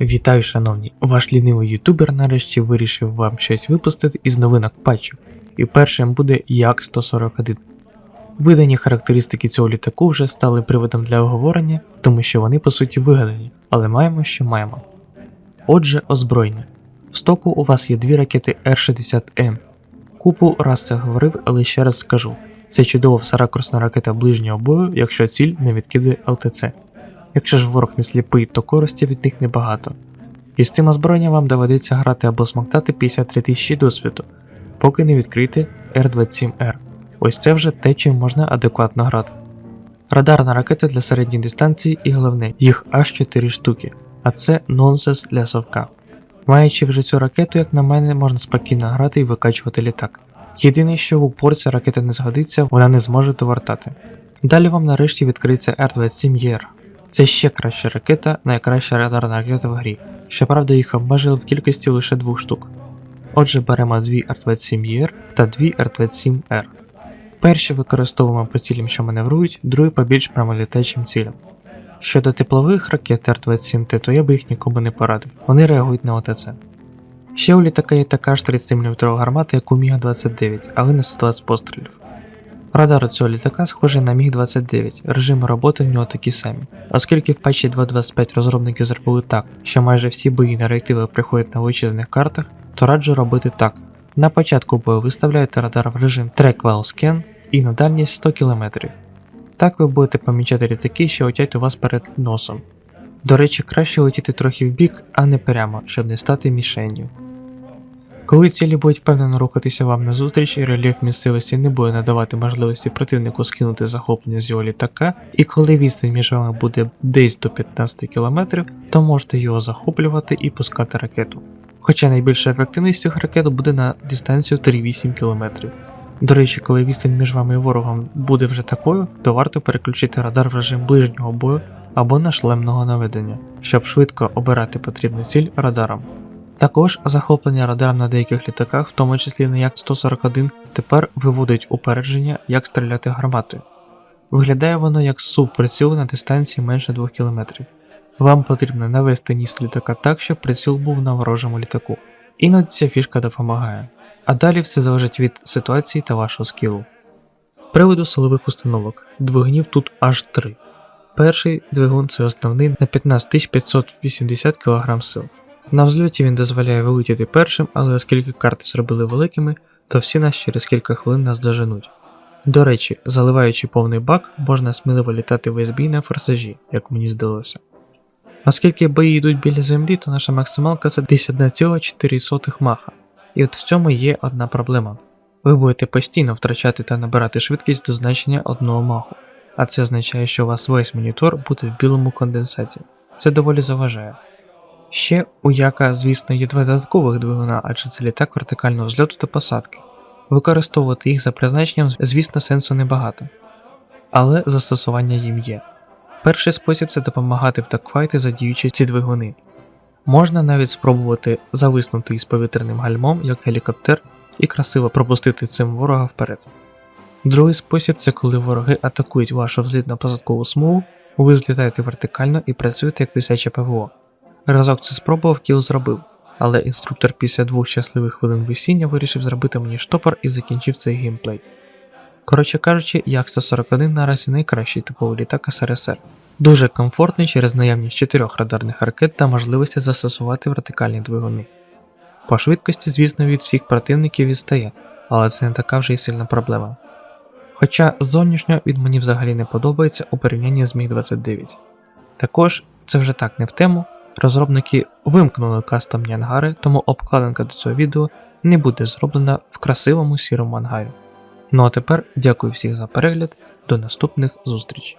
Вітаю, шановні! Ваш лінивий ютубер нарешті вирішив вам щось випустити із новинок патчу, і першим буде Як 141. Видані характеристики цього літаку вже стали приводом для обговорення, тому що вони по суті вигадані, але маємо, що маємо. Отже, озброєння. В стоку у вас є дві ракети Р-60М. Купу раз це говорив, але ще раз скажу: це чудова всаракурсна ракета ближнього бою, якщо ціль не відкидує ЛТЦ. Якщо ж ворог не сліпий, то користі від них небагато. І з цим озброєнням вам доведеться грати або смоктати 53 тисячі досвіду, поки не відкрити Р-27Р. Ось це вже те, чим можна адекватно грати. Радарна ракета для середньої дистанції і головне, їх аж 4 штуки, а це нонсенс для совка. Маючи вже цю ракету, як на мене, можна спокійно грати і викачувати літак. Єдине, що в упор ця ракета не згодиться, вона не зможе довертати. Далі вам нарешті відкриється Р-27ЄР. Це ще краща ракета, найкраща радарна ракета в грі. Щоправда, їх обмежили в кількості лише двох штук. Отже, беремо дві Р-27ЄР та дві Р-27Р. Перші використовуємо по цілям, що маневрують, другі по більш прямолітачим цілям. Щодо теплових ракет Р-27Т, то я би їх нікому не порадив, вони реагують на ОТЦ. Ще у літака є така ж 30-мм гармата, як у Міга-29, але на 120 пострілів. Радар у цього літака схожий на Міг-29, режими роботи в нього такі самі. Оскільки в патчі 2.25 розробники зробили так, що майже всі бої на реактиви приходять на величезних картах, то раджу робити так. На початку бою виставляєте радар в режим Track While Scan і на дальність 100 км. Так ви будете помічати літаки, що летять у вас перед носом. До речі, краще летіти трохи вбік, а не прямо, щоб не стати мішенню. Коли цілі будуть впевнено рухатися вам назустріч і рельєф місцевості не буде надавати можливості противнику скинути захоплення з його літака, і коли відстань між вами буде десь до 15 км, то можете його захоплювати і пускати ракету. Хоча найбільша ефективність цих ракет буде на дистанцію 3-8 км. До речі, коли відстань між вами і ворогом буде вже такою, то варто переключити радар в режим ближнього бою або на шлемного наведення, щоб швидко обирати потрібну ціль радаром. Також захоплення радаром на деяких літаках, в тому числі на Як-141, тепер виводить упередження, як стріляти гарматою. Виглядає воно як сув прицілу на дистанції менше 2 км. Вам потрібно навести ніс літака так, щоб приціл був на ворожому літаку. Іноді ця фішка допомагає. А далі все залежить від ситуації та вашого скілу. Приводу силових установок. Двигунів тут аж три. Перший двигун це основний на 15580 кг сил. На взльоті він дозволяє вилетіти першим, але оскільки карти зробили великими, то всі нас через кілька хвилин нас доженуть. До речі, заливаючи повний бак, можна сміливо літати в СБ на форсажі, як мені здалося. Оскільки бої йдуть біля землі, то наша максималка це 10,4 маха. І от в цьому є одна проблема. Ви будете постійно втрачати та набирати швидкість до значення одного маху, а це означає, що у вас весь монітор буде в білому конденсаті. Це доволі заважає. Ще у Яка, звісно, є два додаткових двигуна, адже це літак вертикального взльоту та посадки. Використовувати їх за призначенням, звісно, сенсу небагато. Але застосування їм є. Перший спосіб це допомагати в такфайти, задіючи ці двигуни. Можна навіть спробувати зависнути із повітряним гальмом, як гелікоптер, і красиво пропустити цим ворога вперед. Другий спосіб це коли вороги атакують вашу взлітно-посадкову смугу, ви злітаєте вертикально і працюєте як висяче ПВО. Разок це спробував, кіл зробив, але інструктор після двох щасливих хвилин висіння вирішив зробити мені штопор і закінчив цей геймплей. Коротше кажучи, як 141 наразі найкращий типовий літак СРСР. Дуже комфортний через наявність чотирьох радарних ракет та можливості застосувати вертикальні двигуни. По швидкості, звісно, від всіх противників відстає, але це не така вже й сильна проблема. Хоча зовнішньо він мені взагалі не подобається у порівнянні з Міг-29. Також це вже так не в тему, розробники вимкнули кастомні ангари, тому обкладинка до цього відео не буде зроблена в красивому сірому ангарі. Ну а тепер дякую всіх за перегляд, до наступних зустрічей.